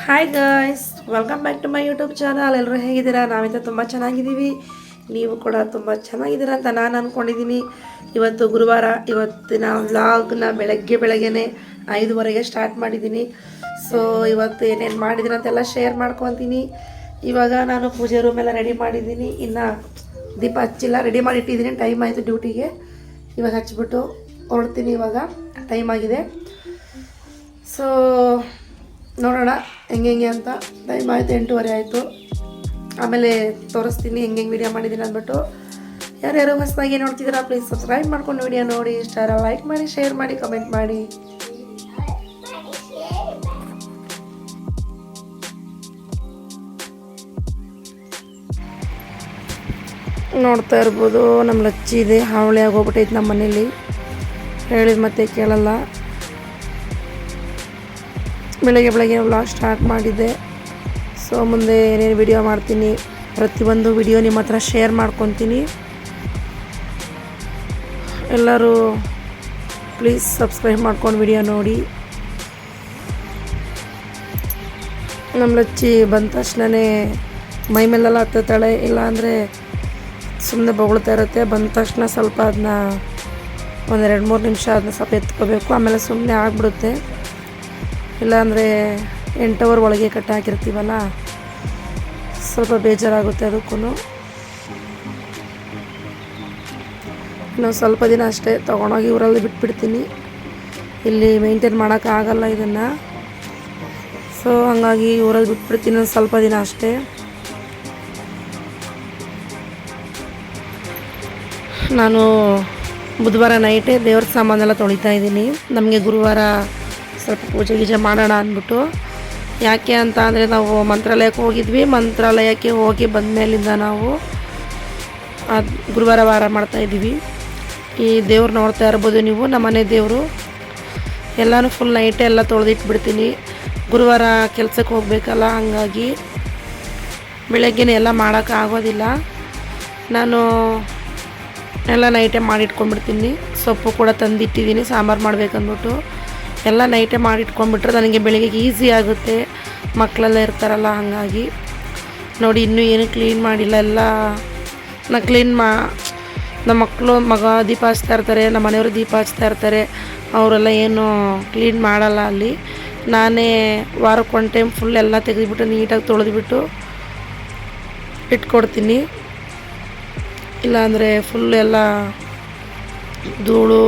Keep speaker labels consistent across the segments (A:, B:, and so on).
A: Hi guys welcome back to my YouTube channel ಎಲ್ಲರೂ ಹೇಗಿದ್ದೀರಾ? ನಾವಿಂದ ತುಂಬ ಚೆನ್ನಾಗಿದ್ದೀವಿ. ನೀವು ಕೂಡ ತುಂಬ ಚೆನ್ನಾಗಿದ್ದೀರಾ ಅಂತ ನಾನು ಅಂದ್ಕೊಂಡಿದ್ದೀನಿ ಇವತ್ತು ಗುರುವಾರ, ಇವತ್ತಿನ ವ್ಲಾಗ್ನ ಬೆಳಗ್ಗೆ ಬೆಳಗ್ಗೆನೆ ಐದುವರೆಗೆ ಸ್ಟಾರ್ಟ್ ಮಾಡಿದ್ದೀನಿ. ಸೊ ಇವತ್ತು ಏನೇನು ಮಾಡಿದ್ದೀನಿ ಅಂತೆಲ್ಲ ಶೇರ್ ಮಾಡ್ಕೊತೀನಿ. ಇವಾಗ ನಾನು ಪೂಜೆ ರೂಮ್ ಎಲ್ಲ ರೆಡಿ ಮಾಡಿದ್ದೀನಿ. ಇನ್ನು ದೀಪ ಹಚ್ಚಿಲ್ಲ ರೆಡಿ ಮಾಡಿ ಇಟ್ಟಿದ್ದೀನಿ ಟೈಮ್ ಆಯಿತು ಡ್ಯೂಟಿಗೆ ಇವಾಗ ಹಚ್ಚಿಬಿಟ್ಟು ಹೊರಡ್ತೀನಿ ಇವಾಗ. ಟೈಮ್ ಆಗಿದೆ. ಸೊ ನೋಡೋಣ, ಹೆಂಗೆ ಹೆಂಗೆ ಅಂತ. ಟೈಮ್ ಆಯಿತು ಎಂಟೂವರೆ ಆಯಿತು. ಆಮೇಲೆ ತೋರಿಸ್ತೀನಿ ಹೆಂಗೆ ಹೆಂಗೆ ವಿಡಿಯೋ ಮಾಡಿದ್ದೀನಿ ಅಂದ್ಬಿಟ್ಟು. ಯಾರ್ಯಾರು ಹೊಸದಾಗಿ ನೋಡ್ತಿದ್ದೀರಾ ಪ್ಲೀಸ್ ಸಬ್ಸ್ಕ್ರೈಬ್ ಮಾಡ್ಕೊಂಡು ವಿಡಿಯೋ ನೋಡಿ. ಇಷ್ಟ ಲೈಕ್ ಮಾಡಿ ಶೇರ್ ಮಾಡಿ ಕಮೆಂಟ್ ಮಾಡಿ. ನೋಡ್ತಾ ಇರ್ಬೋದು ನಮ್ಮ ಲಚ್ಚಿ ಇದೆ, ಹಾವಳಿ ಆಗೋಗ್ಬಿಟ್ಟೈತೆ ನಮ್ಮ ಮನೇಲಿ ಹೇಳಿದ ಮತ್ತೆ ಕೇಳಲ್ಲ. ಬೆಳಗ್ಗೆ ಬೆಳಗ್ಗೆ ವ್ಲಾಗ್ ಸ್ಟಾರ್ಟ್ ಮಾಡಿದ್ದೆ. ಸೊ ಮುಂದೆ ಏನೇನು ವಿಡಿಯೋ ಮಾಡ್ತೀನಿ, ಪ್ರತಿಯೊಂದು ವಿಡಿಯೋ ನಿಮ್ಮ ಹತ್ರ ಶೇರ್ ಮಾಡ್ಕೊತೀನಿ. ಎಲ್ಲರೂ ಪ್ಲೀಸ್ ಸಬ್ಸ್ಕ್ರೈಬ್ ಮಾಡ್ಕೊಂಡು ವಿಡಿಯೋ ನೋಡಿ. ನಮ್ಮ ಲಚ್ಚಿ ಬಂದ ತಕ್ಷಣವೇ ಮೈ ಮೇಲೆಲ್ಲ ಹತ್ತತಾಳೆ ಇಲ್ಲಾಂದರೆ ಸುಮ್ಮನೆ ಬೊಗಳ್ತಾ ಇರುತ್ತೆ. ಬಂದ ತಕ್ಷಣ ಸ್ವಲ್ಪ ಅದನ್ನ ಒಂದೆರಡು ಮೂರು ನಿಮಿಷ ಅದನ್ನ ಸ್ವಲ್ಪ ಎತ್ಕೋಬೇಕು. ಆಮೇಲೆ ಸುಮ್ಮನೆ ಆಗಿಬಿಡುತ್ತೆ. ಇಲ್ಲಾಂದರೆ ಎಂಟು ಅವರ್ ಒಳಗೆ ಕಟ್ಟಾಕಿರ್ತೀವಲ್ಲ, ಸ್ವಲ್ಪ ಬೇಜಾರಾಗುತ್ತೆ ಅದಕ್ಕೂ ಇನ್ನು ಸ್ವಲ್ಪ ದಿನ ಅಷ್ಟೇ ತೊಗೊಂಡೋಗಿ ಊರಲ್ಲಿ ಬಿಟ್ಬಿಡ್ತೀನಿ. ಇಲ್ಲಿ ಮೇಂಟೈನ್ ಮಾಡೋಕ್ಕಾಗಲ್ಲ ಇದನ್ನು. ಸೊ ಹಂಗಾಗಿ ಊರಲ್ಲಿ ಬಿಟ್ಬಿಡ್ತೀನಿ ಸ್ವಲ್ಪ ದಿನ ಅಷ್ಟೇ. ನಾನು ಬುಧವಾರ ನೈಟೇ ದೇವ್ರ ಸಾಮಾನೆಲ್ಲ ತೊಳಿತಾ ಇದ್ದೀನಿ. ನಮಗೆ ಗುರುವಾರ ಸ್ವಲ್ಪ ಪೂಜೆ ಗೀಜೆ ಮಾಡೋಣ ಅಂದ್ಬಿಟ್ಟು. ಯಾಕೆ ಅಂತ ಅಂದರೆ ನಾವು ಮಂತ್ರಾಲಯಕ್ಕೆ ಹೋಗಿದ್ವಿ. ಮಂತ್ರಾಲಯಕ್ಕೆ ಹೋಗಿ ಬಂದಮೇಲಿಂದ ನಾವು ಅದು ಗುರುವಾರ ವಾರ ಮಾಡ್ತಾಯಿದ್ದೀವಿ ಈ ದೇವ್ರು ನೋಡ್ತಾ ಇರ್ಬೋದು ನೀವು, ನಮ್ಮನೆ ದೇವರು. ಎಲ್ಲನೂ ಫುಲ್ ನೈಟೇ ಎಲ್ಲ ತೊಳೆದಿಟ್ಬಿಡ್ತೀನಿ. ಗುರುವಾರ ಕೆಲಸಕ್ಕೆ ಹೋಗಬೇಕಲ್ಲ, ಹಾಗಾಗಿ ಬೆಳಗ್ಗೆನೇ ಎಲ್ಲ ಮಾಡೋಕ್ಕೆ ಆಗೋದಿಲ್ಲ. ನಾನು ಎಲ್ಲ ನೈಟೇ ಮಾಡಿಟ್ಕೊಂಡ್ಬಿಡ್ತೀನಿ. ಸೊಪ್ಪು ಕೂಡ ತಂದಿಟ್ಟಿದ್ದೀನಿ, ಸಾಂಬಾರು ಮಾಡ್ಬೇಕಂದ್ಬಿಟ್ಟು. ಎಲ್ಲ ನೈಟೇ ಮಾಡಿಟ್ಕೊಂಡ್ಬಿಟ್ರೆ ನನಗೆ ಬೆಳಿಗ್ಗೆ ಈಸಿ ಆಗುತ್ತೆ. ಮಕ್ಕಳೆಲ್ಲ ಇರ್ತಾರಲ್ಲ, ಹಾಗಾಗಿ. ನೋಡಿ, ಇನ್ನೂ ಏನು ಕ್ಲೀನ್ ಮಾಡಿಲ್ಲ, ಎಲ್ಲ ನಾ ಕ್ಲೀನ್ ಮಾ, ನಮ್ಮ ಮಕ್ಕಳು ಮಗ ದೀಪ ಹಚ್ತಾ ಇರ್ತಾರೆ, ನಮ್ಮ ಮನೆಯವರು ದೀಪ ಹಚ್ತಾ ಇರ್ತಾರೆ. ಅವರೆಲ್ಲ ಏನು ಕ್ಲೀನ್ ಮಾಡಲ್ಲ ಅಲ್ಲಿ. ನಾನೇ ವಾರಕ್ಕೆ ಒನ್ ಟೈಮ್ ಫುಲ್ ಎಲ್ಲ ತೆಗೆದುಬಿಟ್ಟು ನೀಟಾಗಿ ತೊಳೆದುಬಿಟ್ಟು ಇಟ್ಕೊಡ್ತೀನಿ. ಇಲ್ಲಾಂದರೆ ಫುಲ್ ಎಲ್ಲ ಧೂಳು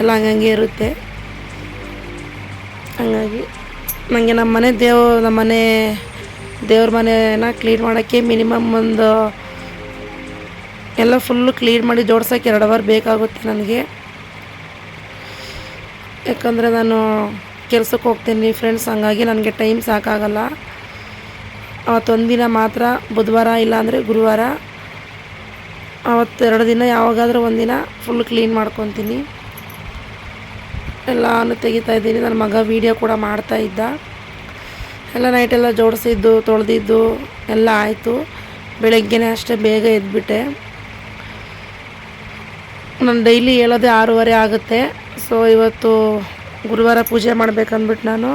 A: ಎಲ್ಲ ಹಂಗಂಗೆ ಇರುತ್ತೆ. ಹಂಗಾಗಿ ನನಗೆ ನಮ್ಮ ಮನೆ ದೇವ್ ನಮ್ಮ ಮನೆ ದೇವ್ರ ಮನೆನ ಕ್ಲೀನ್ ಮಾಡೋಕ್ಕೆ ಮಿನಿಮಮ್ ಒಂದು ಎಲ್ಲ ಫುಲ್ಲು ಕ್ಲೀನ್ ಮಾಡಿ ಜೋಡ್ಸೋಕ್ಕೆ ಎರಡು ಅವರ್ ಬೇಕಾಗುತ್ತೆ ನನಗೆ. ಯಾಕಂದರೆ ನಾನು ಕೆಲ್ಸಕ್ಕೆ ಹೋಗ್ತೀನಿ ಫ್ರೆಂಡ್ಸ್ ಹಂಗಾಗಿ ನನಗೆ ಟೈಮ್ ಸಾಕಾಗಲ್ಲ. ದಿನ ಮಾತ್ರ ಬುಧವಾರ ಇಲ್ಲಾಂದರೆ ಗುರುವಾರ. ಅವತ್ತೆರಡು ದಿನ ಯಾವಾಗಾದರೂ ಒಂದಿನ ಫುಲ್ ಕ್ಲೀನ್ ಮಾಡ್ಕೊತೀನಿ. ಎಲ್ಲನೂ ತೆಗಿತಾ ಇದ್ದೀನಿ. ನನ್ನ ಮಗ ವೀಡಿಯೋ ಕೂಡ ಮಾಡ್ತಾ ಇದ್ದ. ಎಲ್ಲ ನೈಟೆಲ್ಲ ಜೋಡಿಸಿದ್ದು, ತೊಳೆದಿದ್ದು, ಎಲ್ಲ ಆಯಿತು. ಬೆಳಗ್ಗೆನೇ ಅಷ್ಟೇ ಬೇಗ ಎದ್ಬಿಟ್ಟೆ. ನಾನು ಡೈಲಿ ಹೇಳೋದೇ ಆರೂವರೆ ಆಗುತ್ತೆ. ಸೊ ಇವತ್ತು ಗುರುವಾರ ಪೂಜೆ ಮಾಡಬೇಕಂದ್ಬಿಟ್ಟು ನಾನು.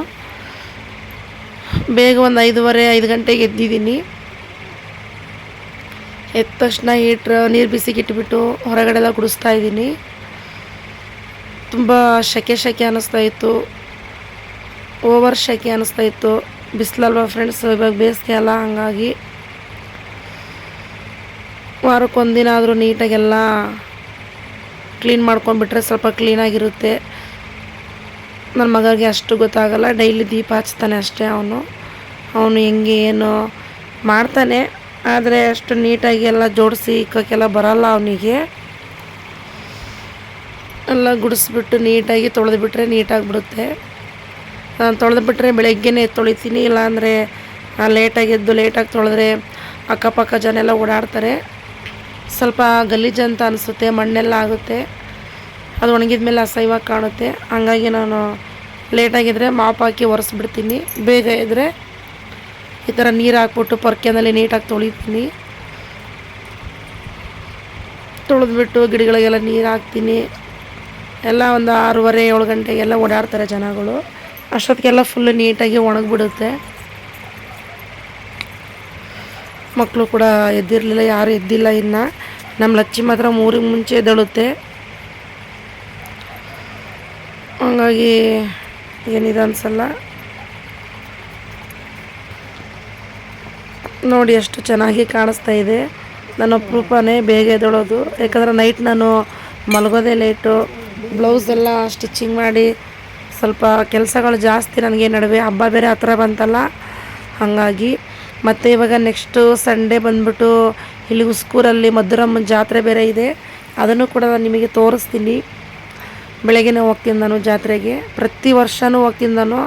A: ಬೇಗ ಒಂದು ಐದೂವರೆ, ಐದು ಗಂಟೆಗೆ ಎದ್ದಿದ್ದೀನಿ. ಎದ್ದ ತಕ್ಷಣ ಹೀಟ್ರ್ ನೀರು ಬಿಸಿಗಿಟ್ಬಿಟ್ಟು ಹೊರಗಡೆಲ್ಲ ಇದ್ದೀನಿ. ತುಂಬ ಸೆಕೆ ಸೆಕೆ ಅನ್ನಿಸ್ತಾ ಇತ್ತು. ಓವರ್ ಸೆಕೆ ಅನ್ನಿಸ್ತಾ ಇತ್ತು. ಬಿಸಿಲಲ್ವ ಫ್ರೆಂಡ್ಸ್ ಇವಾಗ ಬೇಸಿಗೆ ಅಲ್ಲ, ಹಾಗಾಗಿ ವಾರಕ್ಕೊಂದಿನ ಆದರೂ ನೀಟಾಗೆಲ್ಲ ಕ್ಲೀನ್ ಮಾಡ್ಕೊಂಡ್ಬಿಟ್ರೆ ಸ್ವಲ್ಪ ಕ್ಲೀನಾಗಿರುತ್ತೆ ನನ್ನ ಮಗನಿಗೆ ಅಷ್ಟು ಗೊತ್ತಾಗಲ್ಲ ಡೈಲಿ ದೀಪ ಹಚ್ತಾನೆ ಅಷ್ಟೇ ಅವನು. ಅವನು ಹೆಂಗೆ, ಏನು ಮಾಡ್ತಾನೆ. ಆದರೆ ಅಷ್ಟು ನೀಟಾಗಿ ಎಲ್ಲ ಜೋಡಿಸಿ ಇಕ್ಕೋಕ್ಕೆಲ್ಲ ಬರಲ್ಲ ಅವನಿಗೆ. ಎಲ್ಲ ಗುಡಿಸ್ಬಿಟ್ಟು ನೀಟಾಗಿ ತೊಳೆದ್ಬಿಟ್ರೆ ನೀಟಾಗಿಬಿಡುತ್ತೆ. ನಾನು ತೊಳೆದ್ಬಿಟ್ರೆ ಬೆಳಗ್ಗೆನೇ ತೊಳಿತೀನಿ, ಇಲ್ಲಾಂದರೆ ಲೇಟಾಗಿ ಎದ್ದು ಲೇಟಾಗಿ ತೊಳೆದ್ರೆ ಅಕ್ಕಪಕ್ಕ ಜನ ಎಲ್ಲ ಓಡಾಡ್ತಾರೆ. ಸ್ವಲ್ಪ ಗಲೀಜು ಅಂತ ಅನಿಸುತ್ತೆ, ಮಣ್ಣೆಲ್ಲ ಆಗುತ್ತೆ. ಅದು ಒಣಗಿದ ಮೇಲೆ ಅಸಹ್ಯವಾಗಿ ಕಾಣುತ್ತೆ. ಹಾಗಾಗಿ ನಾನು ಲೇಟಾಗಿದ್ದರೆ ಮಾಪ್ ಹಾಕಿ ಒರೆಸ್ಬಿಡ್ತೀನಿ. ಬೇಗ ಇದ್ದರೆ ಈ ಥರ ನೀರು ಹಾಕ್ಬಿಟ್ಟು ಪೊರ್ಕೆನಲ್ಲಿ ನೀಟಾಗಿ ತೊಳಿತೀನಿ. ತೊಳೆದ್ಬಿಟ್ಟು ಗಿಡಗಳಿಗೆಲ್ಲ ನೀರು ಹಾಕ್ತೀನಿ. ಎಲ್ಲ ಒಂದು ಆರೂವರೆ, ಏಳು ಗಂಟೆಗೆಲ್ಲ ಓಡಾಡ್ತಾರೆ ಜನಗಳು. ಅಷ್ಟೊತ್ತಿಗೆಲ್ಲ ಫುಲ್ ನೀಟಾಗಿ ಒಣಗಿಬಿಡುತ್ತೆ. ಮಕ್ಕಳು ಕೂಡ ಎದ್ದಿರಲಿಲ್ಲ, ಯಾರು ಎದ್ದಿಲ್ಲ ಇನ್ನು. ನಮ್ಮ ಲಚ್ಚಿ ಮಾತ್ರ ಮೂರಿಗೆ ಮುಂಚೆ ಎದ್ದಳುತ್ತೆ. ಹಂಗಾಗಿ ಏನಿದೆ ಅನ್ಸಲ್ಲ. ನೋಡಿ ಎಷ್ಟು ಚೆನ್ನಾಗಿ ಕಾಣಿಸ್ತಾ ಇದೆ. ನನ್ನ ಅಪರೂಪನೇ ಬೇಗ ಎದ್ದೇಳೋದು. ಯಾಕಂದರೆ ನೈಟ್ ನಾನು ಮಲಗೋದೇ ಲೇಟು ಬ್ಲೌಸ್ ಎಲ್ಲ ಸ್ಟಿಚಿಂಗ್ ಮಾಡಿ ಸ್ವಲ್ಪ ಕೆಲಸಗಳು ಜಾಸ್ತಿ ನನಗೆ ನಡುವೆ ಹಬ್ಬ ಬೇರೆ ಹತ್ರ ಬಂತಲ್ಲ, ಹಾಗಾಗಿ. ಮತ್ತು ಇವಾಗ ನೆಕ್ಸ್ಟು ಸಂಡೇ ಬಂದ್ಬಿಟ್ಟು ಇಲ್ಲಿ ಉಸ್ಕೂರಲ್ಲಿ ಮಧುರಮ್ಮ ಜಾತ್ರೆ ಬೇರೆ ಇದೆ, ಅದನ್ನು ಕೂಡ ನಾನು ನಿಮಗೆ ತೋರಿಸ್ತೀನಿ. ಬೆಳಗ್ಗೆನೇ ಹೋಗ್ತೀನಿ ನಾನು ಜಾತ್ರೆಗೆ. ಪ್ರತಿ ವರ್ಷವೂ ಹೋಗ್ತೀನಿ ನಾನು.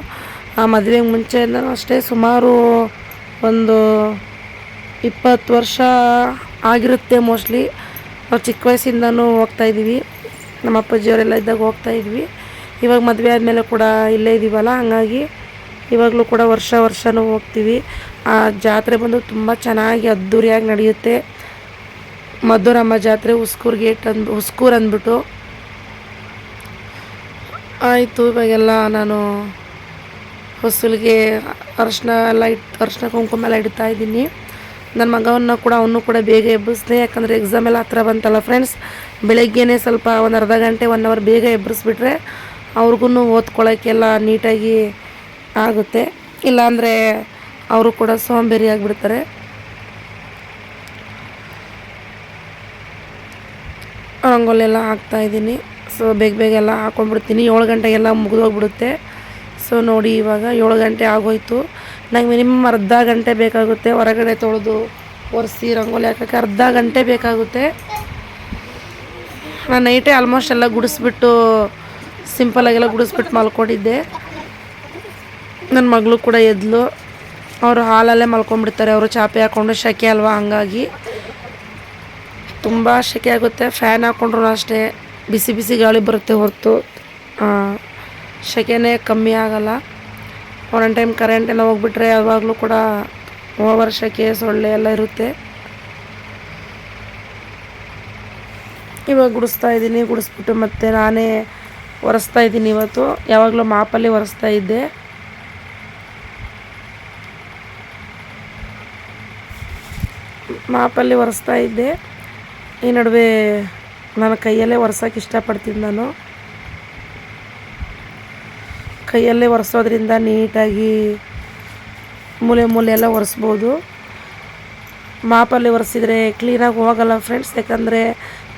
A: ಆ ಮದುವೆಗೆ ಮುಂಚೆಯಿಂದನೂ ಅಷ್ಟೇ ಸುಮಾರು ಒಂದು ಇಪ್ಪತ್ತು ವರ್ಷ ಆಗಿರುತ್ತೆ ಮೋಸ್ಟ್ಲಿ ನಾವು ಚಿಕ್ಕ ವಯಸ್ಸಿಂದನೂ ಹೋಗ್ತಾಯಿದ್ದೀವಿ ನಮ್ಮ ಅಪ್ಪಾಜಿಯವರೆಲ್ಲ ಇದ್ದಾಗ ಹೋಗ್ತಾಯಿದ್ವಿ ಇವಾಗ ಮದುವೆ ಆದಮೇಲೆ ಕೂಡ ಇಲ್ಲೇ ಇದ್ದೀವಲ್ಲ ಹಂಗಾಗಿ ಇವಾಗಲೂ ಕೂಡ ವರ್ಷ ವರ್ಷವೂ ಹೋಗ್ತೀವಿ. ಆ ಜಾತ್ರೆ ಬಂದು ತುಂಬ ಚೆನ್ನಾಗಿ ಅದ್ಧೂರಿಯಾಗಿ ನಡೆಯುತ್ತೆ. ಮಧುರಮ್ಮ ಜಾತ್ರೆ ಉಸ್ಕೂರ್ ಗೇಟ್ ಅಂದು ಉಸ್ಕೂರ್ ಅಂದ್ಬಿಟ್ಟು. ಆಯಿತು, ಇವಾಗೆಲ್ಲ ನಾನು ಹೊಸಲಿಗೆ ಅರಶಿನ ಎಲ್ಲ ಇಟ್ಟು ಅರಶಿನ ಕುಂಕುಮ ಎಲ್ಲ ಇಡ್ತಾ ಇದ್ದೀನಿ. ನನ್ನ ಮಗವನ್ನು ಕೂಡ ಅವನು ಕೂಡ ಬೇಗ ಎಬ್ಬಿಸಿದೆ. ಯಾಕಂದರೆ ಎಕ್ಸಾಮ್ ಎಲ್ಲ ಹತ್ರ ಬಂತಲ್ಲ ಫ್ರೆಂಡ್ಸ್ ಬೆಳಗ್ಗೆನೇ ಸ್ವಲ್ಪ ಒಂದು ಅರ್ಧ ಗಂಟೆ ಒನ್ ಅವರ್ ಬೇಗ ಎಬ್ಬಿಸ್ಬಿಟ್ರೆ ಅವ್ರಿಗೂ ಓದ್ಕೊಳ್ಳೋಕ್ಕೆಲ್ಲ ನೀಟಾಗಿ ಆಗುತ್ತೆ. ಇಲ್ಲಾಂದರೆ ಅವರು ಕೂಡ ಸೋಂಬೇರಿ ಆಗಿಬಿಡ್ತಾರೆ. ರಂಗೋಲಿ ಎಲ್ಲ ಹಾಕ್ತಾಯಿದ್ದೀನಿ ಸೊ ಬೇಗ ಬೇಗ ಎಲ್ಲ ಹಾಕ್ಕೊಂಡ್ಬಿಡ್ತೀನಿ ಏಳು ಗಂಟೆಗೆಲ್ಲ ಮುಗಿದೋಗ್ಬಿಡುತ್ತೆ. ಸೊ ನೋಡಿ ಇವಾಗ ಏಳು ಗಂಟೆ ಆಗೋಯ್ತು. ನಂಗೆ ಮಿನಿಮಮ್ ಅರ್ಧ ಗಂಟೆ ಬೇಕಾಗುತ್ತೆ. ಹೊರಗಡೆ ತೊಳೆದು ಒರೆಸಿ ರಂಗೋಲಿ ಹಾಕೋಕ್ಕೆ ಅರ್ಧ ಗಂಟೆ ಬೇಕಾಗುತ್ತೆ. ನಾನು ನೈಟೇ ಆಲ್ಮೋಸ್ಟ್ ಎಲ್ಲ ಗುಡಿಸ್ಬಿಟ್ಟು ಸಿಂಪಲಾಗೆಲ್ಲ ಗುಡಿಸ್ಬಿಟ್ಟು ಮಲ್ಕೊಂಡಿದ್ದೆ. ನನ್ನ ಮಗಳು ಕೂಡ ಎದ್ಲು. ಅವರು ಹಾಲಲ್ಲೇ ಮಲ್ಕೊಂಡ್ಬಿಡ್ತಾರೆ. ಅವರು ಚಾಪೆ ಹಾಕ್ಕೊಂಡು ಸೆಕೆ ಅಲ್ವಾ ಹಂಗಾಗಿ. ತುಂಬ ಸೆಕೆ ಆಗುತ್ತೆ. ಫ್ಯಾನ್ ಹಾಕ್ಕೊಂಡ್ರು ಅಷ್ಟೇ. ಬಿಸಿ ಬಿಸಿ ಗಾಳಿ ಬರುತ್ತೆ ಹೊರತು. ಸೆಕೆನೇ ಕಮ್ಮಿ ಆಗಲ್ಲ. ಒಂದೊಂದು ಟೈಮ್ ಕರೆಂಟ್ ಎಲ್ಲ ಹೋಗ್ಬಿಟ್ರೆ ಯಾವಾಗಲೂ ಕೂಡ ಸೆಕೆ ಸೊಳ್ಳೆ ಎಲ್ಲ ಇರುತ್ತೆ. ಇವಾಗ ಗುಡಿಸ್ತಾ ಇದ್ದೀನಿ, ಗುಡಿಸ್ಬಿಟ್ಟು ಮತ್ತೆ ನಾನೇ ಒರೆಸ್ತಾ ಇದ್ದೀನಿ ಇವತ್ತು. ಯಾವಾಗಲೂ ಮಾಪಲ್ಲಿ ಒರೆಸ್ತಾ ಇದ್ದೆ. ಮಾಪಲ್ಲಿ ಒರೆಸ್ತಾ ಇದ್ದೆ. ಈ ನಡುವೆ ನನ್ನ ಕೈಯಲ್ಲೇ ಒರೆಸೋಕೆ ಇಷ್ಟಪಡ್ತೀನಿ ನಾನು. ಕೈಯಲ್ಲೇ ಒರೆಸೋದ್ರಿಂದ ನೀಟಾಗಿ ಮೂಲೆ ಮೂಲೆ ಎಲ್ಲ ಒರೆಸ್ಬೋದು. ಮಾಪಲ್ಲಿ ಒರೆಸಿದ್ರೆ ಕ್ಲೀನಾಗಿ ಹೋಗಲ್ಲ ಫ್ರೆಂಡ್ಸ್ ಯಾಕಂದರೆ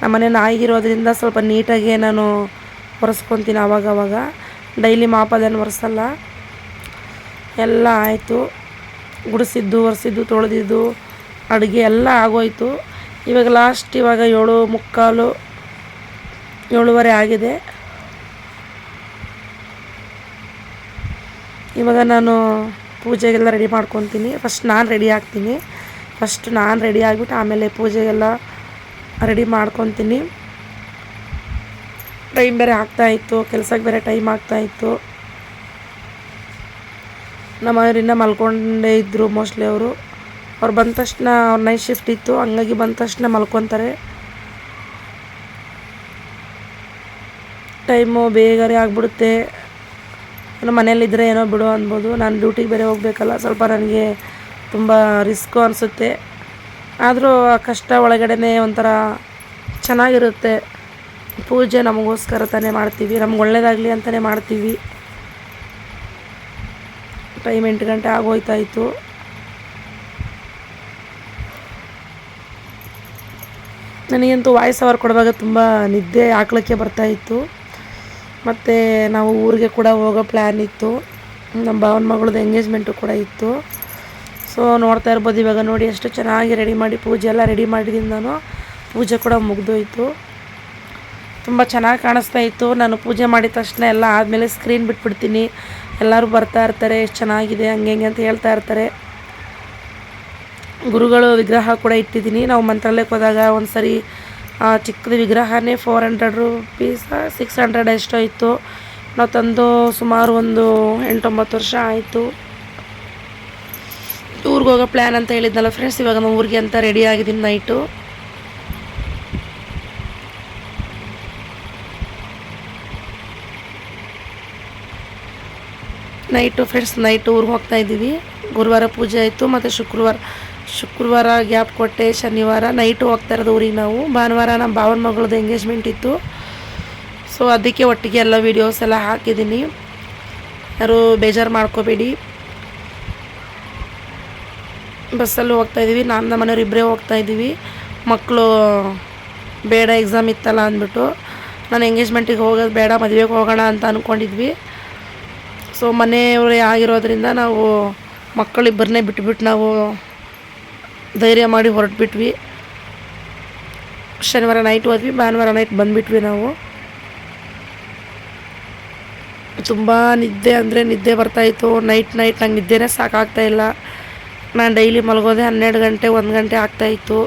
A: ನಮ್ಮನೆ ನಾಯಿಗಿರೋದ್ರಿಂದ ಸ್ವಲ್ಪ ನೀಟಾಗಿ ನಾನು ಒರೆಸ್ಕೊತೀನಿ ಆವಾಗವಾಗ ಡೈಲಿ ಮಾಪದೇನು ಒರೆಸಲ್ಲ. ಎಲ್ಲ ಆಯಿತು. ಗುಡಿಸಿದ್ದು, ಒರೆಸಿದ್ದು, ತೊಳೆದಿದ್ದು, ಅಡುಗೆ ಎಲ್ಲ ಆಗೋಯ್ತು. ಇವಾಗ ಲಾಸ್ಟ್ ಇವಾಗ ಏಳು ಮುಕ್ಕಾಲು ಏಳುವರೆ ಆಗಿದೆ. ಇವಾಗ ನಾನು ಪೂಜೆಗೆಲ್ಲ ರೆಡಿ ಮಾಡ್ಕೊತೀನಿ. ಫಸ್ಟ್ ನಾನು ರೆಡಿ ಆಗ್ತೀನಿ. ಫಸ್ಟ್ ನಾನು ರೆಡಿ ಆಗಿಬಿಟ್ಟು ಆಮೇಲೆ ಪೂಜೆಗೆಲ್ಲ ರೆಡಿ ಮಾಡ್ಕೊತೀನಿ. ಟೈಮ್ ಬೇರೆ ಆಗ್ತಾಯಿತ್ತು ಕೆಲ್ಸಕ್ಕೆ ಬೇರೆ ಟೈಮ್ ಆಗ್ತಾಯಿತ್ತು ನಮ್ಮ ಮನೆಯವರಿನ್ನ ಮಲ್ಕೊಂಡೇ ಇದ್ದರು ಮೋಸ್ಟ್ಲಿ ಅವರು. ಅವ್ರು ಬಂದ ತಕ್ಷಣ ಅವ್ರ ನೈಟ್ ಶಿಫ್ಟ್ ಇತ್ತು. ಹಂಗಾಗಿ ಬಂದ ತಕ್ಷಣ ಮಲ್ಕೊತಾರೆ. ಟೈಮು ಬೇಗನೆ ಆಗಿಬಿಡುತ್ತೆ. ಏನೋ ಮನೇಲಿದ್ದರೆ ಏನೋ ಬಿಡು ಅನ್ಬೋದು. ನಾನು ಡ್ಯೂಟಿಗೆ ಬೇರೆ ಹೋಗಬೇಕಲ್ಲ, ಸ್ವಲ್ಪ ನನಗೆ ತುಂಬ ರಿಸ್ಕು ಅನಿಸುತ್ತೆ. ಆದರೂ ಆ ಕಷ್ಟ ಒಳಗಡೆ ಒಂಥರ ಚೆನ್ನಾಗಿರುತ್ತೆ. ಪೂಜೆ ನಮಗೋಸ್ಕರ ತಾನೇ ಮಾಡ್ತೀವಿ. ನಮ್ಗೆ ಒಳ್ಳೇದಾಗಲಿ ಅಂತಲೇ ಮಾಡ್ತೀವಿ. ಟೈಮ್ ಎಂಟು ಗಂಟೆ ಆಗೋಯ್ತಾಯಿತು. ನನಗಂತೂ ವಾಯ್ಸ್ ಅವರ್ ಕೊಡುವಾಗ ತುಂಬ ನಿದ್ದೆ ಹಾಕ್ಲಿಕ್ಕೆ ಬರ್ತಾಯಿತ್ತು ಮತ್ತು ನಾವು ಊರಿಗೆ ಕೂಡ ಹೋಗೋ ಪ್ಲ್ಯಾನ್ ಇತ್ತು. ನಮ್ಮ ಭಾವನ ಮಗಳದ್ದು ಎಂಗೇಜ್ಮೆಂಟು ಕೂಡ ಇತ್ತು. ಸೊ ನೋಡ್ತಾ ಇರ್ಬೋದು, ಇವಾಗ ನೋಡಿ ಎಷ್ಟು ಚೆನ್ನಾಗಿ ರೆಡಿ ಮಾಡಿ ಪೂಜೆ ಎಲ್ಲ ರೆಡಿ ಮಾಡಿದ್ದೀನಿ ನಾನು. ಪೂಜೆ ಕೂಡ ಮುಗಿದೋಯ್ತು. ತುಂಬ ಚೆನ್ನಾಗಿ ಕಾಣಿಸ್ತಾ ಇತ್ತು. ನಾನು ಪೂಜೆ ಮಾಡಿದ ತಕ್ಷಣ ಎಲ್ಲ ಆದಮೇಲೆ ಸ್ಕ್ರೀನ್ ಬಿಟ್ಬಿಡ್ತೀನಿ. ಎಲ್ಲರೂ ಬರ್ತಾ ಇರ್ತಾರೆ, ಎಷ್ಟು ಚೆನ್ನಾಗಿದೆ, ಹಂಗೆ ಹಿಂಗೆ ಅಂತ ಹೇಳ್ತಾ ಇರ್ತಾರೆ. ಗುರುಗಳು ವಿಗ್ರಹ ಕೂಡ ಇಟ್ಟಿದ್ದೀನಿ. ನಾವು ಮಂತ್ರಾಲಯಕ್ಕೆ ಹೋದಾಗ ಒಂದು ಸರಿ ಚಿಕ್ಕದು ವಿಗ್ರಹನೇ four hundred rupees six hundred ಎಷ್ಟೋ ನಾವು ತಂದು ಸುಮಾರು ಒಂದು ಎಂಟೊಂಬತ್ತು ವರ್ಷ ಆಯಿತು. ಊರಿಗೆ ಹೋಗೋ ಪ್ಲ್ಯಾನ್ ಅಂತ ಹೇಳಿದ್ನಲ್ಲ ಫ್ರೆಂಡ್ಸ್ ಇವಾಗ ನಮ್ಮ ಊರಿಗೆ ಅಂತ ರೆಡಿ ಆಗಿದ್ದೀನಿ ನೈಟು ನೈಟು ಫ್ರೆಂಡ್ಸ್ ನೈಟು ಊರಿಗೆ ಹೋಗ್ತಾ ಇದ್ದೀವಿ. ಗುರುವಾರ ಪೂಜೆ ಆಯಿತು, ಮತ್ತು ಶುಕ್ರವಾರ ಶುಕ್ರವಾರ ಗ್ಯಾಪ್ ಕೊಟ್ಟೆ, ಶನಿವಾರ ನೈಟು ಹೋಗ್ತಾ ಇರೋದು ಊರಿಗೆ ನಾವು. ಭಾನುವಾರ ನಮ್ಮ ಭಾವನ ಮಗಳದ್ದು ಎಂಗೇಜ್ಮೆಂಟ್ ಇತ್ತು. ಸೊ ಅದಕ್ಕೆ ಒಟ್ಟಿಗೆ ಎಲ್ಲ ವೀಡಿಯೋಸ್ ಎಲ್ಲ ಹಾಕಿದ್ದೀನಿ. ಯಾರು ಬೇಜಾರು ಮಾಡ್ಕೋಬೇಡಿ. ಬಸ್ಸಲ್ಲಿ ಹೋಗ್ತಾ ಇದ್ದೀವಿ. ನಾನು ನಮ್ಮ ಮನೆಯವ್ರು ಇಬ್ಬರೇ ಹೋಗ್ತಾ ಇದ್ದೀವಿ. ಮಕ್ಕಳು ಬೇಡ ಎಕ್ಸಾಮ್ ಇತ್ತಲ್ಲ ಅಂದ್ಬಿಟ್ಟು. ನಾನು ಎಂಗೇಜ್ಮೆಂಟಿಗೆ ಹೋಗೋದು ಬೇಡ, ಮದುವೆಗೆ ಹೋಗೋಣ ಅಂತ ಅಂದ್ಕೊಂಡಿದ್ವಿ ಸೊ ಮನೆಯವರೇ ಆಗಿರೋದ್ರಿಂದ ನಾವು ಮಕ್ಕಳಿಬ್ಬರನ್ನೇ ಬಿಟ್ಬಿಟ್ಟು ನಾವು ಧೈರ್ಯ ಮಾಡಿ ಹೊರಟ್ಬಿಟ್ವಿ. ಶನಿವಾರ ನೈಟ್ ಹೋದ್ವಿ, ಭಾನುವಾರ ನೈಟ್ ಬಂದುಬಿಟ್ವಿ ನಾವು. ತುಂಬ ನಿದ್ದೆ ಅಂದರೆ ನಿದ್ದೆ ಬರ್ತಾಯಿತ್ತು ನೈಟ್ ನೈಟ್ ನಂಗೆ ನಿದ್ದೆನೇ ಸಾಕಾಗ್ತಾ ಇಲ್ಲ. ನಾನು ಡೈಲಿ ಮಲಗೋದೆ ಹನ್ನೆರಡು ಗಂಟೆ, ಒಂದು ಗಂಟೆ ಆಗ್ತಾಯಿತ್ತು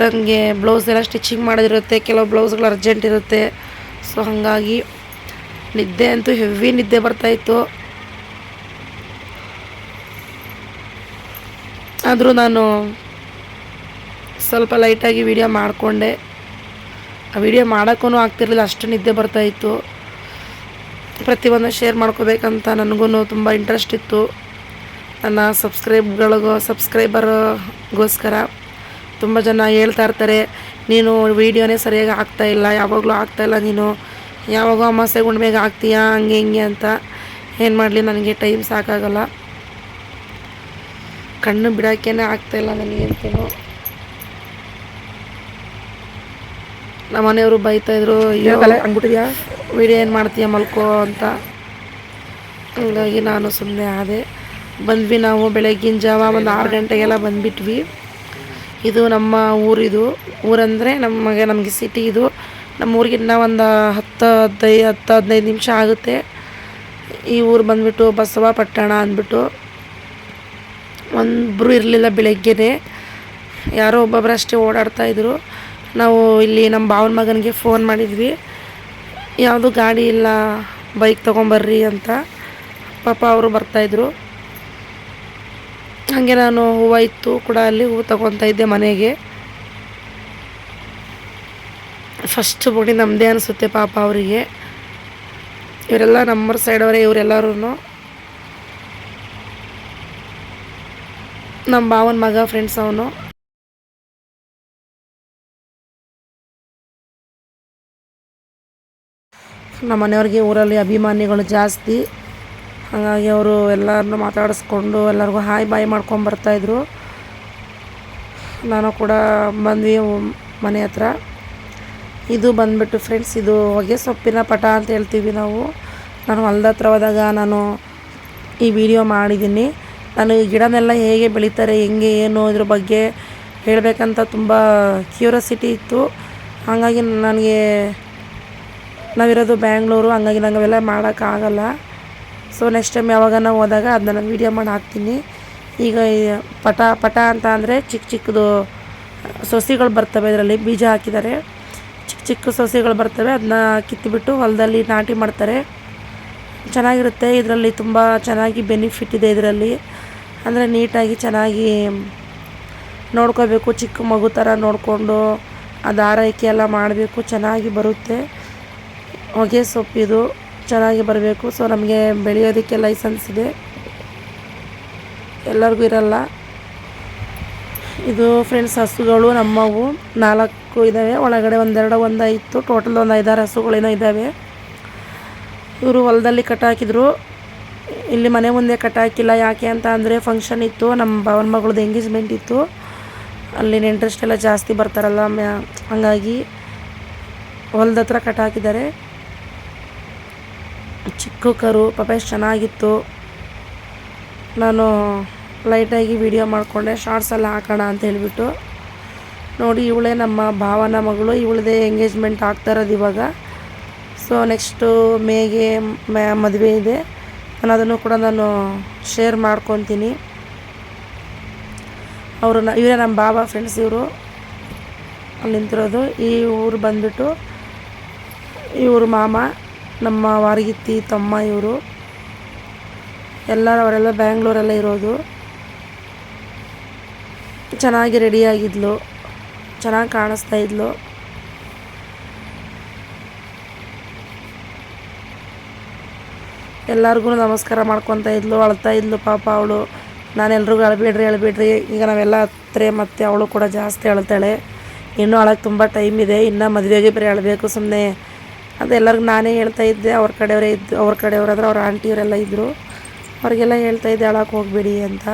A: ನನಗೆ ಬ್ಲೌಸ್ ಎಲ್ಲ ಸ್ಟಿಚಿಂಗ್ ಮಾಡೋದಿರುತ್ತೆ, ಕೆಲವು ಬ್ಲೌಸ್ಗಳು ಅರ್ಜೆಂಟ್ ಇರುತ್ತೆ. ಸೊ ಹಾಗಾಗಿ ನಿದ್ದೆ ಅಂತೂ ಹೆವಿ ನಿದ್ದೆ ಬರ್ತಾಯಿತ್ತು ಆದರೂ ನಾನು ಸ್ವಲ್ಪ ಲೈಟಾಗಿ ವಿಡಿಯೋ ಮಾಡಿಕೊಂಡೆ. ಆ ವಿಡಿಯೋ ಮಾಡೋಕ್ಕೂ ಆಗ್ತಿರಲಿಲ್ಲ, ಅಷ್ಟು ನಿದ್ದೆ ಬರ್ತಾಯಿತ್ತು ಪ್ರತಿಯೊಂದು ಶೇರ್ ಮಾಡ್ಕೋಬೇಕಂತ ನನಗೂ ತುಂಬ ಇಂಟ್ರೆಸ್ಟ್ ಇತ್ತು. ನನ್ನ ಸಬ್ಸ್ಕ್ರೈಬ್ಗಳಿಗೋ ಸಬ್ಸ್ಕ್ರೈಬರ್ಗೋಸ್ಕರ ತುಂಬ ಜನ ಹೇಳ್ತಾ ಇರ್ತಾರೆ, ನೀನು ವೀಡಿಯೋನೇ ಸರಿಯಾಗಿ ಆಗ್ತಾಯಿಲ್ಲ ಯಾವಾಗಲೂ ಆಗ್ತಾಯಿಲ್ಲ ನೀನು. ಯಾವಾಗೋ ಅಮಾಸೆ ಗುಂಡ್ಮೆಗೆ ಆಗ್ತೀಯಾ ಹಂಗೆ ಹಿಂಗೆ ಅಂತ. ಏನು ಮಾಡಲಿ, ನನಗೆ ಟೈಮ್ ಸಾಕಾಗಲ್ಲ. ಕಣ್ಣು ಬಿಡೋಕ್ಕೇನೆ ಆಗ್ತಾಯಿಲ್ಲ ನನಗಂತೂ ನಮ್ಮ ಮನೆಯವರು ಬೈತಾಯಿದ್ರು ಅಂದ್ಬಿಟ್ಟಿದ್ಯಾ ವೀಡಿಯೋ ಏನು ಮಾಡ್ತೀಯ ಮಲ್ಕೋ ಅಂತ. ಹಂಗಾಗಿ ನಾನು ಸುಮ್ಮನೆ ಆದೆ. ಬಂದ್ವಿ ನಾವು ಬೆಳಗ್ಗಿನ ಜಾವ ಒಂದು ಆರು ಗಂಟೆಗೆಲ್ಲ ಬಂದುಬಿಟ್ವಿ. ಇದು ನಮ್ಮ ಊರಿದು ಊರಂದರೆ ನಮಗೆ ನಮಗೆ ಸಿಟಿ ಇದು. ನಮ್ಮ ಊರಿಗಿನ್ನ ಒಂದು ಹತ್ತು ಹದಿನೈದು ಹತ್ತು ಹದಿನೈದು ನಿಮಿಷ ಆಗುತ್ತೆ. ಈ ಊರು ಬಂದುಬಿಟ್ಟು ಬಸವಪಟ್ಟಣ ಅಂದ್ಬಿಟ್ಟು. ಒಬ್ಬರು ಇರಲಿಲ್ಲ ಬೆಳಗ್ಗೆನೇ. ಯಾರೋ ಒಬ್ಬೊಬ್ಬರು ಅಷ್ಟೇ ಓಡಾಡ್ತಾಯಿದ್ರು ನಾವು ಇಲ್ಲಿ ನಮ್ಮ ಭಾವನ ಮಗನಿಗೆ ಫೋನ್ ಮಾಡಿದ್ವಿ. ಯಾವುದು ಗಾಡಿ ಇಲ್ಲ ಬೈಕ್ ತೊಗೊಂಬರ್ರಿ ಅಂತ. ಪಾಪ ಅವರು ಬರ್ತಾಯಿದ್ರು ಹಾಗೆ ನಾನು ಹೂವು ಇತ್ತು ಕೂಡ ಅಲ್ಲಿ ಹೂವು ತೊಗೊತಾ ಇದ್ದೆ ಮನೆಗೆ. ಫಸ್ಟ್ ಬುಡಿ ನಮ್ಮದೇ ಅನಿಸುತ್ತೆ ಪಾಪ ಅವರಿಗೆ. ಇವರೆಲ್ಲ ನಮ್ಮ ಸೈಡವರೇ ಇವರೆಲ್ಲರೂ ನಮ್ಮ ಭಾವನ ಮಗ ಫ್ರೆಂಡ್ಸ್ ಅವನು. ನಮ್ಮ ಮನೆಯವ್ರಿಗೆ ಊರಲ್ಲಿ ಅಭಿಮಾನಿಗಳು ಜಾಸ್ತಿ. ಹಾಗಾಗಿ ಅವರು ಎಲ್ಲರನ್ನೂ ಮಾತಾಡಿಸ್ಕೊಂಡು ಎಲ್ಲರಿಗೂ ಹಾಯ್ ಬಾಯ್ ಮಾಡ್ಕೊಂಡು ಬರ್ತಾಯಿದ್ರು ನಾನು ಕೂಡ ಬಂದ್ವಿ ಮನೆ ಹತ್ರ. ಇದು ಬಂದುಬಿಟ್ಟು ಫ್ರೆಂಡ್ಸ್ ಇದು ಹೊಗೆ ಸೊಪ್ಪಿನ ಪಟ ಅಂತ ಹೇಳ್ತೀವಿ ನಾವು. ನಾನು ಹೊಲ್ದ ಹತ್ರ ಹೋದಾಗ ನಾನು ಈ ವಿಡಿಯೋ ಮಾಡಿದ್ದೀನಿ. ನಾನು ಈ ಗಿಡನೆಲ್ಲ ಹೇಗೆ ಬೆಳೀತಾರೆ, ಹೆಂಗೆ ಏನು ಇದ್ರ ಬಗ್ಗೆ ಹೇಳಬೇಕಂತ ತುಂಬ ಕ್ಯೂರಿಯಾಸಿಟಿ ಇತ್ತು. ಹಾಗಾಗಿ ನನಗೆ ನಾವಿರೋದು ಬ್ಯಾಂಗ್ಳೂರು, ಹಂಗಾಗಿ ನಂಗೆ ಅವೆಲ್ಲ ಮಾಡೋಕ್ಕಾಗಲ್ಲ. ಸೊ ನೆಕ್ಸ್ಟ್ ಟೈಮ್ ಯಾವಾಗ ನಾವು ಹೋದಾಗ ಅದನ್ನ ನಾನು ವೀಡಿಯೋ ಮಾಡಿ ಹಾಕ್ತೀನಿ. ಈಗ ಪಟ ಪಟ ಅಂತ ಅಂದರೆ ಚಿಕ್ಕ ಚಿಕ್ಕದು ಸೊಸಿಗಳು ಬರ್ತವೆ ಇದರಲ್ಲಿ, ಬೀಜ ಹಾಕಿದ್ದಾರೆ. ಚಿಕ್ಕ ಚಿಕ್ಕ ಸೊಸೆಗಳು ಬರ್ತವೆ, ಅದನ್ನ ಕಿತ್ತುಬಿಟ್ಟು ಹೊಲದಲ್ಲಿ ನಾಟಿ ಮಾಡ್ತಾರೆ. ಚೆನ್ನಾಗಿರುತ್ತೆ, ಇದರಲ್ಲಿ ತುಂಬ ಚೆನ್ನಾಗಿ ಬೆನಿಫಿಟ್ ಇದೆ ಇದರಲ್ಲಿ. ಅಂದರೆ ನೀಟಾಗಿ ಚೆನ್ನಾಗಿ ನೋಡ್ಕೋಬೇಕು, ಚಿಕ್ಕ ಮಗು ಥರ ನೋಡಿಕೊಂಡು ಅದು ಆರೈಕೆ ಎಲ್ಲ ಮಾಡಬೇಕು, ಚೆನ್ನಾಗಿ ಬರುತ್ತೆ. ಹೊಗೆ ಸೊಪ್ಪಿದು ಚೆನ್ನಾಗಿ ಬರಬೇಕು. ಸೊ ನಮಗೆ ಬೆಳೆಯೋದಕ್ಕೆ ಲೈಸೆನ್ಸ್ ಇದೆ. ಎಲ್ಲರಿಗೂ ಇರಲ್ಲ. ಇದು ಫ್ರೆಂಡ್ಸ್ ಹಸುಗಳು ನಮ್ಮವು ನಾಲ್ಕು ಇದ್ದಾವೆ ಒಳಗಡೆ ಒಂದೆರಡು, ಒಂದು ಇತ್ತು ಟೋಟಲ್ ಒಂದು ಐದಾರು ಹಸುಗಳೇನೋ ಇದ್ದಾವೆ ಇವರು ಹೊಲದಲ್ಲಿ ಕಟ್ಟಾಕಿದ್ರು ಇಲ್ಲಿ ಮನೆ ಮುಂದೆ ಕಟ್ಟಾಕಿಲ್ಲ ಯಾಕೆ ಅಂತ ಅಂದರೆ ಫಂಕ್ಷನ್ ಇತ್ತು. ನಮ್ಮ ಭಾವನ ಮಗಳದ್ದು ಎಂಗೇಜ್ಮೆಂಟ್ ಇತ್ತು. ಅಲ್ಲಿ ಎಲ್ಲ ಜಾಸ್ತಿ ಬರ್ತಾರಲ್ಲ ಮ್ಯಾ, ಹಾಗಾಗಿ ಹೊಲದ ಹತ್ರ ಕಟ್ಟಾಕಿದ್ದಾರೆ ಚಿಕ್ಕ, ಕರು, ಪಾಪ ಚೆನ್ನಾಗಿತ್ತು. ನಾನು ಲೈಟಾಗಿ ವಿಡಿಯೋ ಮಾಡಿಕೊಂಡೆ. ಶಾರ್ಟ್ಸ್ ಎಲ್ಲ ಹಾಕೋಣ ಅಂತ ಹೇಳಿಬಿಟ್ಟು. ನೋಡಿ, ಇವಳೇ ನಮ್ಮ ಭಾವನ ಮಗಳು. ಇವಳದೇ ಎಂಗೇಜ್ಮೆಂಟ್ ಆಗ್ತಾ ಇರೋದು ಇವಾಗ. ಸೊ ನೆಕ್ಸ್ಟು ಮೇಗೆ ಮದುವೆ ಇದೆ. ನಾನು ಅದನ್ನು ಕೂಡ ನಾನು ಶೇರ್ ಮಾಡ್ಕೊತೀನಿ. ಅವರು ಇವರೇ ನಮ್ಮ ಬಾಬಾ ಫ್ರೆಂಡ್ಸ್ ಇವರು. ಅಲ್ಲಿ ನಿಂತಿರೋದು. ಈ ಊರು ಬಂದುಬಿಟ್ಟು ಇವರು ಮಾಮ, ನಮ್ಮ ವಾರಗಿತ್ತಿ, ತಮ್ಮ ಇವರು. ಎಲ್ಲರೂ ಅವರೆಲ್ಲ ಬ್ಯಾಂಗ್ಳೂರೆಲ್ಲ ಇರೋದು. ಚೆನ್ನಾಗಿ ರೆಡಿಯಾಗಿದ್ಲು ಚೆನ್ನಾಗಿ ಕಾಣಿಸ್ತಾ ಇದ್ಲು. ಎಲ್ಲರಿಗೂ ನಮಸ್ಕಾರ ಮಾಡ್ಕೊತ ಇದ್ಲು, ಅಳ್ತಾ ಇದ್ಲು ಪಾಪ ಅವಳು. ನಾನು ಎಲ್ರಿಗೂ ಅಳಬೇಡ್ರಿ ಅಳಬೇಡ್ರಿ ಈಗ ನಾವೆಲ್ಲ ಹತ್ರ ಮತ್ತು ಅವಳು ಕೂಡ ಜಾಸ್ತಿ ಅಳ್ತಾಳೆ. ಇನ್ನೂ ಅಳಕ್ಕೆ ತುಂಬ ಟೈಮ್ ಇದೆ. ಇನ್ನೂ ಮದುವೆಗೆ ಬೇರೆ ಅಳಬೇಕು ಸುಮ್ಮನೆ ಅದು ಎಲ್ಲರಿಗೂ ನಾನೇ ಹೇಳ್ತಾ ಇದ್ದೆ. ಅವ್ರ ಕಡೆಯವರೇ ಇದ್ದು ಅವ್ರ ಕಡೆಯವರಾದ್ರೆ ಅವ್ರ ಆಂಟಿಯವರೆಲ್ಲ ಇದ್ದರು ಅವ್ರಿಗೆಲ್ಲ ಹೇಳ್ತಾ ಇದ್ದೆ ಅಳಕ್ಕೆ ಹೋಗಬೇಡಿ ಅಂತ.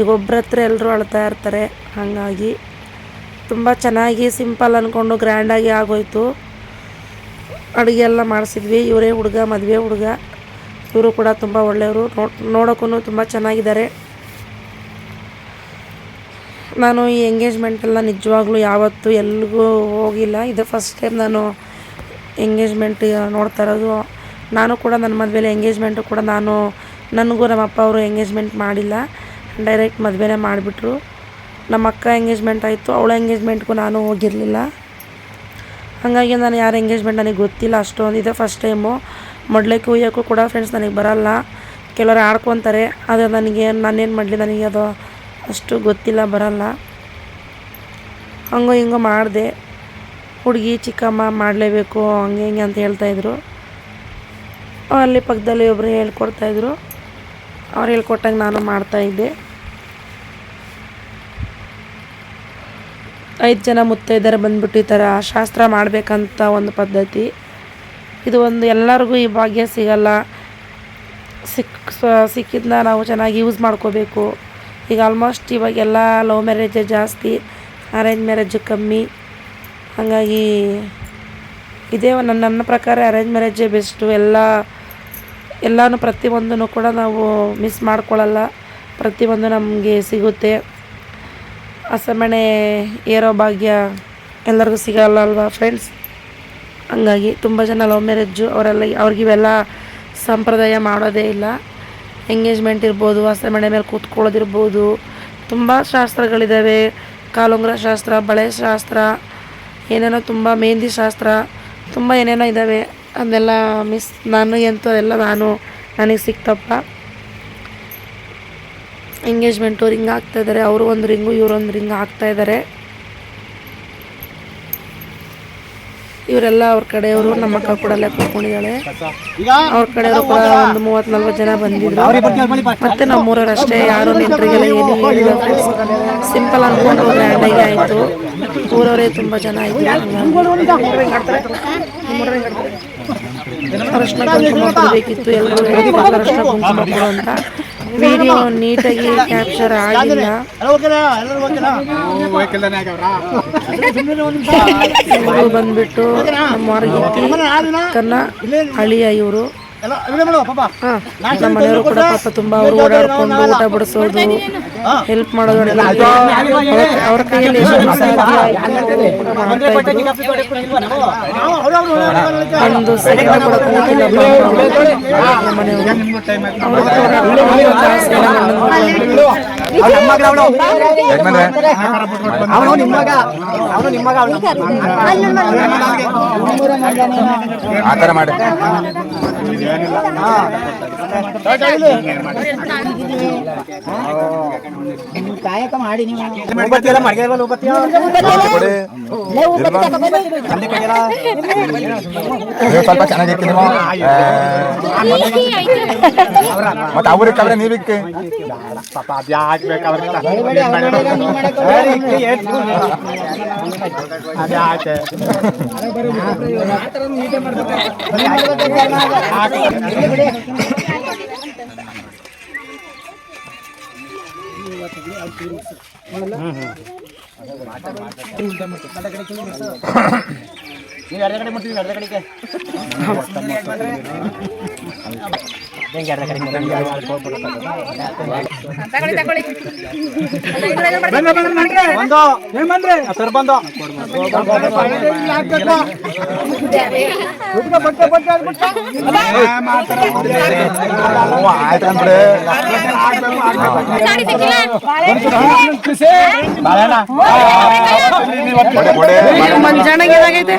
A: ಈಗ ಒಬ್ಬರ ಹತ್ರ ಎಲ್ಲರೂ ಅಳ್ತಾ ಇರ್ತಾರೆ. ಹಾಗಾಗಿ ತುಂಬ ಚೆನ್ನಾಗಿ ಸಿಂಪಲ್ ಅಂದ್ಕೊಂಡು ಗ್ರ್ಯಾಂಡಾಗಿ ಆಗೋಯ್ತು. ಅಡುಗೆ ಎಲ್ಲ ಮಾಡಿಸಿದ್ವಿ. ಇವರೇ ಹುಡುಗ, ಮದುವೆ ಹುಡುಗ. ಇವರು ಕೂಡ ತುಂಬ ಒಳ್ಳೆಯವರು. ನೋಡೋಕ್ಕೂ ತುಂಬ ಚೆನ್ನಾಗಿದ್ದಾರೆ. ನಾನು ಈ ಎಂಗೇಜ್ಮೆಂಟೆಲ್ಲ ನಿಜವಾಗ್ಲೂ ಯಾವತ್ತೂ ಎಲ್ಲಿಗೂ ಹೋಗಿಲ್ಲ. ಇದು ಫಸ್ಟ್ ಟೈಮ್ ನಾನು ಎಂಗೇಜ್ಮೆಂಟ್ ನೋಡ್ತಾ ಇರೋದು. ನಾನು ಕೂಡ ನನ್ನ ಮದುವೆಲಿ ಎಂಗೇಜ್ಮೆಂಟು ಕೂಡ ನಾನು, ನನಗೂ ನಮ್ಮ ಅಪ್ಪ ಅವರು ಎಂಗೇಜ್ಮೆಂಟ್ ಮಾಡಿಲ್ಲ. ಡೈರೆಕ್ಟ್ ಮದುವೆನೇ ಮಾಡಿಬಿಟ್ರು. ನಮ್ಮ ಅಕ್ಕ ಎಂಗೇಜ್ಮೆಂಟ್ ಆಯಿತು. ಅವಳ ಎಂಗೇಜ್ಮೆಂಟ್ಗೂ ನಾನು ಹೋಗಿರಲಿಲ್ಲ. ಹಾಗಾಗಿ ನಾನು ಯಾರ ಎಂಗೇಜ್ಮೆಂಟ್ ನನಗೆ ಗೊತ್ತಿಲ್ಲ ಅಷ್ಟೊಂದು. ಇದೆ ಫಸ್ಟ್ ಟೈಮು ಮೊಡ್ಲಕ್ಕೆ ಹುಯ್ಯೋಕ್ಕೂ ಕೂಡ ಫ್ರೆಂಡ್ಸ್ ನನಗೆ ಬರಲ್ಲ. ಕೆಲವರು ಆಡ್ಕೊತಾರೆ, ಆದರೆ ನನಗೆ ನಾನೇನು ಮಾಡಲಿ, ನನಗೆ ಅದು ಅಷ್ಟು ಗೊತ್ತಿಲ್ಲ, ಬರಲ್ಲ. ಹಂಗೋ ಹಿಂಗೋ ಮಾಡಿದೆ. ಹುಡುಗಿ ಚಿಕ್ಕಮ್ಮ ಮಾಡಲೇಬೇಕು, ಹಂಗೆ ಹಿಂಗೆ ಅಂತ ಹೇಳ್ತಾಯಿದ್ರು ಅಲ್ಲಿ ಪಕ್ಕದಲ್ಲಿ ಒಬ್ಬರು ಹೇಳ್ಕೊಡ್ತಾಯಿದ್ರು ಅವ್ರು ಹೇಳ್ಕೊಟ್ಟಂಗೆ ನಾನು ಮಾಡ್ತಾಯಿದ್ದೆ ಐದು ಜನ ಮುತ್ತೈದರ ಬಂದ್ಬಿಟ್ಟು ಈ ಥರ ಶಾಸ್ತ್ರ ಮಾಡಬೇಕಂತ ಒಂದು ಪದ್ಧತಿ. ಇದು ಒಂದು ಎಲ್ಲರಿಗೂ ಈ ಭಾಗ್ಯ ಸಿಗಲ್ಲ. ಸಿಕ್ ಸಿಕ್ಕಿದ್ದನ್ನ ನಾವು ಚೆನ್ನಾಗಿ ಯೂಸ್ ಮಾಡ್ಕೋಬೇಕು. ಈಗ ಆಲ್ಮೋಸ್ಟ್ ಇವಾಗೆಲ್ಲ ಲವ್ ಮ್ಯಾರೇಜೇ ಜಾಸ್ತಿ ಅರೇಂಜ್ ಮ್ಯಾರೇಜ್ ಕಮ್ಮಿ. ಹಾಗಾಗಿ ಇದೇ ನನ್ನ ನನ್ನ ಪ್ರಕಾರ ಅರೇಂಜ್ ಮ್ಯಾರೇಜೇ ಬೆಸ್ಟು ಎಲ್ಲ, ಎಲ್ಲನೂ ಪ್ರತಿಯೊಂದನ್ನು ಕೂಡ ನಾವು ಮಿಸ್ ಮಾಡ್ಕೊಳ್ಳಲ್ಲ ಪ್ರತಿಯೊಂದು ನಮಗೆ ಸಿಗುತ್ತೆ. ಅಸಮಣೆ ಏರೋ ಭಾಗ್ಯ ಎಲ್ಲರಿಗೂ ಸಿಗಲ್ಲ ಅಲ್ವಾ ಫ್ರೆಂಡ್ಸ್ ಹಂಗಾಗಿ ತುಂಬ ಜನ ಲವ್ ಮ್ಯಾರೇಜು ಅವರೆಲ್ಲ ಅವ್ರಿಗಿವೆಲ್ಲ ಸಂಪ್ರದಾಯ ಮಾಡೋದೇ ಇಲ್ಲ. ಎಂಗೇಜ್ಮೆಂಟ್ ಇರ್ಬೋದು ಹಸೆಮಣೆ ಮೇಲೆ ಕೂತ್ಕೊಳ್ಳೋದಿರ್ಬೋದು. ತುಂಬ ಶಾಸ್ತ್ರಗಳಿದ್ದಾವೆ ಕಾಲುಂಗ್ರ ಶಾಸ್ತ್ರ, ಬಳೆ ಶಾಸ್ತ್ರ, ಏನೇನೋ ತುಂಬ ಮೆಹಂದಿ ಶಾಸ್ತ್ರ, ತುಂಬ ಏನೇನೋ ಇದ್ದಾವೆ ಅದನ್ನೆಲ್ಲ ಮಿಸ್ ನನಗಂತೂ ಅದೆಲ್ಲ ನಾನು ನನಗೆ ಸಿಕ್ತಪ್ಪ. ಎಂಗೇಜ್ಮೆಂಟು ರಿಂಗ್ ಹಾಕ್ತಾ ಇದ್ದಾರೆ ಅವರು ಒಂದು ರಿಂಗು ಇವರೊಂದು ರಿಂಗ್ ಹಾಕ್ತಾ ಇವರೆಲ್ಲ ಅವ್ರ ಕಡೆಯವರು ನಮ್ಮ ಅಕ್ಕ ಕೂಡ ಅಲ್ಲೇ ಕೂತ್ಕೊಂಡಿದ್ದಾಳೆ ಅವ್ರ ಕಡೆಯವರು ಕೂಡ ಒಂದು ಮೂವತ್ತು ನಲ್ವತ್ತು ಜನ ಬಂದಿದ್ರು ಮತ್ತೆ ಊರವ್ರು ಅಷ್ಟೇ ಯಾರು ನೆಂಟರಿಗೆಲ್ಲ ಏನು ಹೇಳಿಲ್ಲ ಸಿಂಪಲ್ ಅನ್ಕೊಂಡು ಗ್ರ್ಯಾಂಡಾಗಿ ಆಯಿತು ಊರವರೇ ತುಂಬ ಜನ ಆಯ್ತು ಅರಶಿನ ಕುಂಕುಮ ಕೊಡಬೇಕಿತ್ತು ಎಲ್ಲರೂ ಅರಶಿನ ಕುಂಕುಮ ಕೊಡು ಅಂತ ವಿಡಿಯೋ ನೀಟಾಗಿ ಕ್ಯಾಪ್ಚರ್ ಆಗಿಲ್ಲ. ಇವರು ಬಂದ್ಬಿಟ್ಟು ನಮ್ಮ ಕನ್ನ ಅಳಿಯ ಇವರು. ನಮ್ಮ ಮನೆಯವರು ಕೂಡ ಪಾಪ ತುಂಬಾ ಅವರು ಓಡಾಡ್ಕೊಂಡು ಊಟ ಬಡಿಸೋದು ಹೆಲ್ಪ್ ಮಾಡೋದು ಅವ್ರ- ಕೈಯಲ್ಲಿ ಎಷ್ಟು ಸಾಧ್ಯ. ಒಂದು ಮನೆಯವರು
B: ಅವನು ನಿಮ್ಮಗ ಅವನು ನಿಮ್ಮಗ
C: ಆ ಥರ ಮಾಡಿ
B: ಕಾಯಕ ಮಾಡಿ ನೀವು ಉಬತ್ತಿಯಲ್ಲ ಮಡ್ಗೆಲ್ಲ
C: ನೀವು ಸ್ವಲ್ಪ ಚೆನ್ನಾಗಿರ್ತೀನಿ ಮತ್ತೆ ಅವ್ರಿಗೆ ಕಲ್ರೆ ನೀವಿಕ್ಕೆ
D: ಪಾಪ ಅದ್ಯಾಕೆ
B: ನೀವು ಎರಡ ಕಡೆ ಮಾಡ್ತೀವಿ ಎರಡ ಕಡೆಗೆ.
A: ಮಂಜಾನಾಗ ಏನಾಗೈತೆ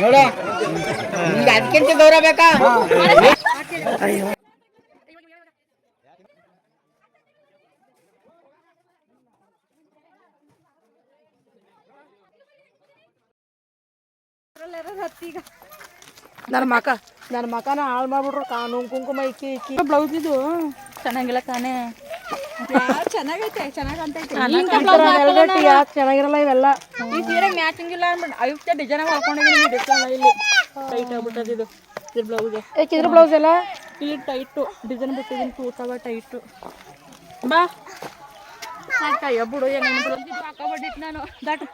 D: ನಡಿ,
B: ನಿಂಗೆ ಅದಕ್ಕಿಂತ ಗೌರವ ಬೇಕಾ?
A: ನನ್ನ ಮಕ ನನ್ನ ಮಕನ ಹಾಳು ಮಾಡ್ಬಿಟ್ರು ಕಾನು ಕುಂಕುಮ ಇಕ್ಕಿ ಇಕ್ಕಿ. ಬ್ಲೌಸ್ ಇದು?
E: ಚೆನ್ನಾಗಿಲ್ಲ ಕಾನೆ ಚೆನ್ನಾಗೈತೆ ಚೆನ್ನಾಗಂತೈತೆ.
A: ಯಾಕೆ ಚೆನ್ನಾಗಿರಲ್ಲ ಇವೆಲ್ಲ.
E: ಈ ಸೀರೆ ಮ್ಯಾಚಿಂಗ್ ಇಲ್ಲ ಅಂದ್ಬಿಟ್ಟು ಅಯುಕ್ತ ಡಿಸೈನ್ ಹಾಕೊಂಡಿದ್ದೀನಿ ಡಿಸೈನ್ ಇಲ್ಲಿ. ಟೈಟ್ ಆಗ್ಬಿಟ್ಟದ ಇದು ಇದ್ರ ಬ್ಲೌಸ್
A: ಏಕೆ ಇದ್ರ ಬ್ಲೌಸ್ ಎಲ್ಲ?
E: ಈ ಟೈಟು ಡಿಸೈನ್ ಬಿಟ್ಟಿದ್ದೀನಿ ಕೂತಾವ ಟೈಟು ಬಾ. ಬಿಡು ಹೆಂಗ ಹಾಕೋಬಿಟ್ಟಿತ್ತು ನಾನು. ದಟ್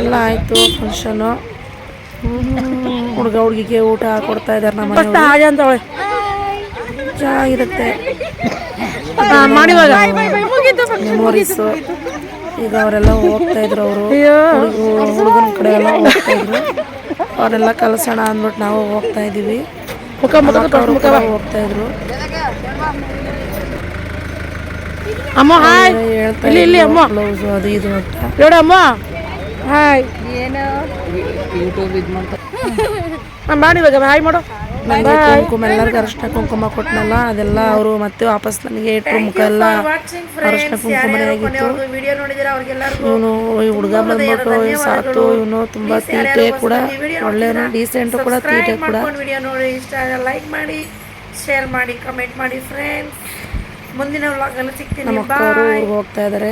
A: ಎಲ್ಲ ಆಯಿತು ಫಂಕ್ಷನು ಹುಡುಗ ಹುಡುಗಿಗೆ ಊಟ ಕೊಡ್ತಾ ಇದ್ದಾರೆ ನಮ್ಮ ಚೆನ್ನಾಗಿರುತ್ತೆ. ಮೆಮೊರೀಸು ಈಗ ಅವರೆಲ್ಲ ಹೋಗ್ತಾ ಇದ್ರು ಅವರು. ಹುಡುಗನ ಕಡೆ ಎಲ್ಲ ಹೋಗ್ತಾ ಇದ್ರು. ಅವರೆಲ್ಲ ಕಲ್ಸೋಣ ಅಂದ್ಬಿಟ್ಟು ನಾವು ಹೋಗ್ತಾ ಇದೀವಿ ಮುಖ ಹೋಗ್ತಾ ಇದ್ರು. ಅಮ್ಮ ಹಾಯ್. ಇಲ್ಲಿ ಇಲ್ಲಿ ಅಮ್ಮ. ಬ್ಲೌಸ್ ಅದು ಇದು ಅಂತ. ಹೇಳ ಅಮ್ಮ. ಹಾಯ್.
E: ಏನು?
A: ಮಾಡಿ ಇವಾಗ ಹಾಯ್ ಮಾಡು. ನನಗೆ ಕುಂಕುಮ ಎಲ್ಲರಿಗೂ ಅರಿಶಿನ ಕುಂಕುಮ ಕೊಟ್ಟನಲ್ಲ ಅದೆಲ್ಲ ಅವರು ಮತ್ತೆ ವಾಪಸ್ ನನಗೆ ಇಟ್ಟರು ಮುಖ ಎಲ್ಲ ಅರಿಶಿನ ಕುಂಕುಮನೇ ಆಗಿತ್ತು. ಇವನು ಈ ಹುಡುಗ ಬಂದ್ಬಿಟ್ಟು ಸಾತು ಇವನು ತುಂಬಾ ತೀಟೆ ಕೂಡ ಒಳ್ಳೆಯವನು ಡೀಸೆಂಟು ಕೂಡ ತೀಟೆ ಕೂಡ.
F: ಇಷ್ಟ ಲೈಕ್ ಮಾಡಿ ಶೇರ್ ಮಾಡಿ ಕಮೆಂಟ್ ಮಾಡಿ ಫ್ರೆಂಡ್ಸ್ ಮುಂದಿನ ವ್ಲಾಗಲ್ಲಿ ಸಿಗ್ತೀನಿ.
A: ನಮ್ಮ ಊರಿಗೆ ಹೋಗ್ತಾ ಇದ್ದಾರೆ